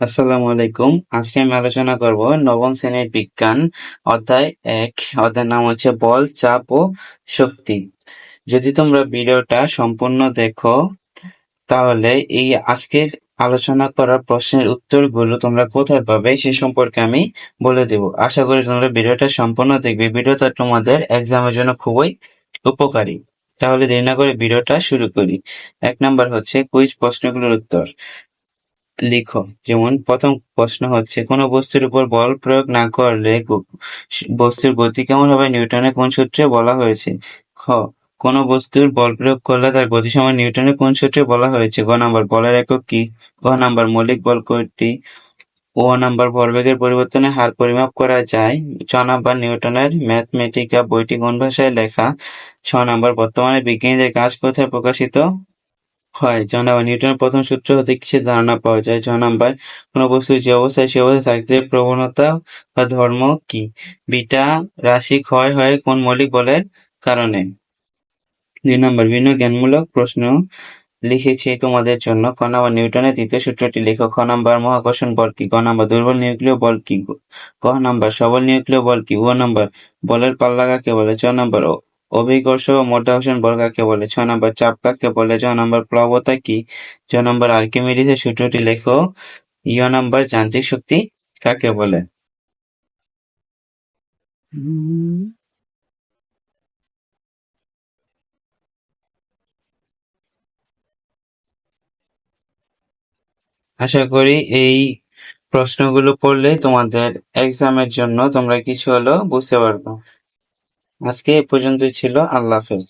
আসসালামু আলাইকুম। আজকে আমি আলোচনা করব নবম শ্রেণির বিজ্ঞান, অধ্যায় এক। অধ্যায়ের নাম হচ্ছে বল, চাপ ও শক্তি। যদি তোমরা ভিডিওটা সম্পূর্ণ দেখো, তাহলে এই আজকের আলোচনা করা প্রশ্নের উত্তরগুলো তোমরা কোথায় পাবে সে সম্পর্কে আমি বলে দেব। আশা করি তোমরা ভিডিওটা সম্পূর্ণ দেখবে। ভিডিওটা তোমাদের এক্সামের জন্য খুবই উপকারী। তাহলে দেরি না করে ভিডিওটা শুরু করি। এক নাম্বার হচ্ছে কুইজ প্রশ্নগুলোর উত্তর। লিখো। যেমন, প্রথম প্রশ্ন হচ্ছে, কোনো বস্তুর উপর বল প্রয়োগ না করলে বস্তুর গতি কেমন হবে? নিউটনের কোন সূত্রে বলা হয়েছে? খ, কোন বস্তুর বল প্রয়োগ করলে তার গতি সমান? নিউটনের কোন সূত্রে বলা হয়েছে? গ নাম্বার, বলের একক কি? গ নাম্বার, মৌলিক বল কয়টি? ও নাম্বার, ভরবেগের পরিবর্তনে হার পরিমাপ করা যায়। ছ নাম্বার, নিউটনের ম্যাথমেটিকা বইটি কোন ভাষায় লেখা? ছ নাম্বার, বর্তমানে বিজ্ঞানীদের কাজ কোথায় প্রকাশিত? হয়। ছ নাম্বার নিউটনের প্রথম সূত্র হতে কিসের ধারণা পাওয়া যায়? ছ নাম্বার, কোন বস্তু যে অবস্থায় সে অবস্থায় থাকতে প্রবণতা বা ধর্ম কি? বিটা রাশি ক্ষয় হয় কোন মৌলিক বলের কারণে? দুই নম্বর, ভিন্ন জ্ঞানমূলক প্রশ্ন লিখেছি তোমাদের জন্য। ক নাম্বার, নিউটনের দ্বিতীয় সূত্রটি লেখো। খ নাম্বার, মহাকর্ষণ বল কি? গ নাম্বার, দুর্বল নিউক্লিয় বল কি? ক নাম্বার, সবল নিউক্লিয় বল কি? ও নাম্বার, বলের পাল্লা কাকে বলে। ছ নাম্বার অভিকর্ষ ও মধ্যাকর্ষণ বল কাকে বলে, ছ নম্বর চাপ কাকে বলে ছ নাম্বার প্লবতা কি ছ নাম্বার আর্কিমিডিসের সূত্রটি লেখো ইয় নাম্বার যান্ত্রিক শক্তি কাকে বলে? আশা করি এই প্রশ্নগুলো পড়লে তোমাদের এক্সামের জন্য তোমরা কিছু হলেও বুঝতে পারবে। আজকে এ পর্যন্তই ছিল। আল্লাহ হাফেজ।